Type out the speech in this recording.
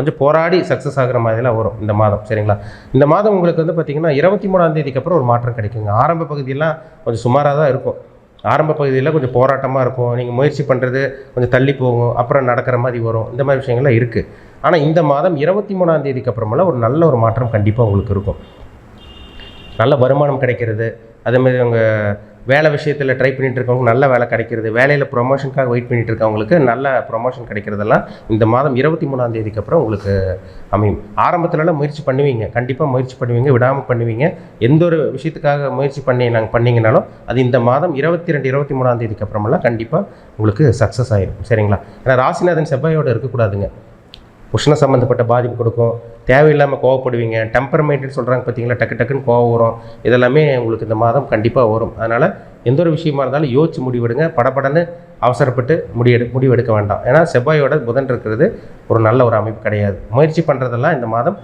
கொஞ்சம் போராடி சக்ஸஸ் ஆகிற மாதிரிலாம் வரும் இந்த மாதம் சரிங்களா? இந்த மாதம் உங்களுக்கு வந்து பார்த்திங்கன்னா இருபத்தி மூணாம் தேதிக்கு அப்புறம் ஒரு மாற்றம் கிடைக்குங்க. ஆரம்ப பகுதியெல்லாம் கொஞ்சம் சுமாராக தான் இருக்கும். ஆரம்ப பகுதியில் கொஞ்சம் போராட்டமாக இருக்கும். நீங்கள் முயற்சி பண்ணுறது கொஞ்சம் தள்ளி போகும். அப்புறம் நடக்கிற மாதிரி வரும். இந்த மாதிரி விஷயங்கள்லாம் இருக்குது ஆனால் இந்த மாதம் இருபத்தி மூணாம் தேதிக்கு அப்புறமெல்லாம் ஒரு நல்ல ஒரு மாற்றம் கண்டிப்பாக உங்களுக்கு இருக்கும். நல்ல வருமானம் கிடைக்கிறது. அதேமாதிரி அவங்க வேலை விஷயத்தில் ட்ரை பண்ணிட்டு இருக்கவங்க நல்ல வேலை கிடைக்கிறது. வேலையில் ப்ரொமோஷனுக்காக வெயிட் பண்ணிட்டு இருக்கவங்களுக்கு நல்ல ப்ரொமோஷன் கிடைக்கிறதெல்லாம் இந்த மாதம் இருபத்தி மூணாம் தேதிக்கு அப்புறம் உங்களுக்கு அமையும். ஆரம்பத்துலலாம் முயற்சி பண்ணுவீங்க. கண்டிப்பாக முயற்சி பண்ணுவீங்க. விடாமல் பண்ணுவீங்க. எந்த ஒரு விஷயத்துக்காக முயற்சி பண்ணி நாங்கள் பண்ணிங்கனாலும் அது இந்த மாதம் இருபத்தி ரெண்டு இருபத்தி மூணாம் தேதிக்கு அப்புறமெல்லாம் கண்டிப்பாக உங்களுக்கு சக்ஸஸ் ஆகிருக்கும் சரிங்களா? ஏன்னா ராசிநாதன் செவ்வாயோடு இருக்கக்கூடாதுங்க. உஷ்ண சம்மந்தப்பட்ட பாதிப்பு கொடுக்கும். தேவையில்லாமல் கோவப்படுவீங்க. டெம்பர்மெண்ட்னு சொல்கிறாங்க பார்த்தீங்களா டக்கு டக்குன்னு கோவம் வரும். இதெல்லாமே உங்களுக்கு இந்த மாதம் கண்டிப்பாக வரும். அதனால் எந்த ஒரு விஷயமா இருந்தாலும் யோசிச்சு முடிவெடுங்க. படபடன்னு அவசரப்பட்டு முடிவெடு முடிவெடுக்க வேண்டாம். ஏன்னா செவ்வாயோட புதன் இருக்கிறது ஒரு நல்ல ஒரு அமைப்பு கிடையாது. முயற்சி பண்ணுறதெல்லாம் இந்த மாதம்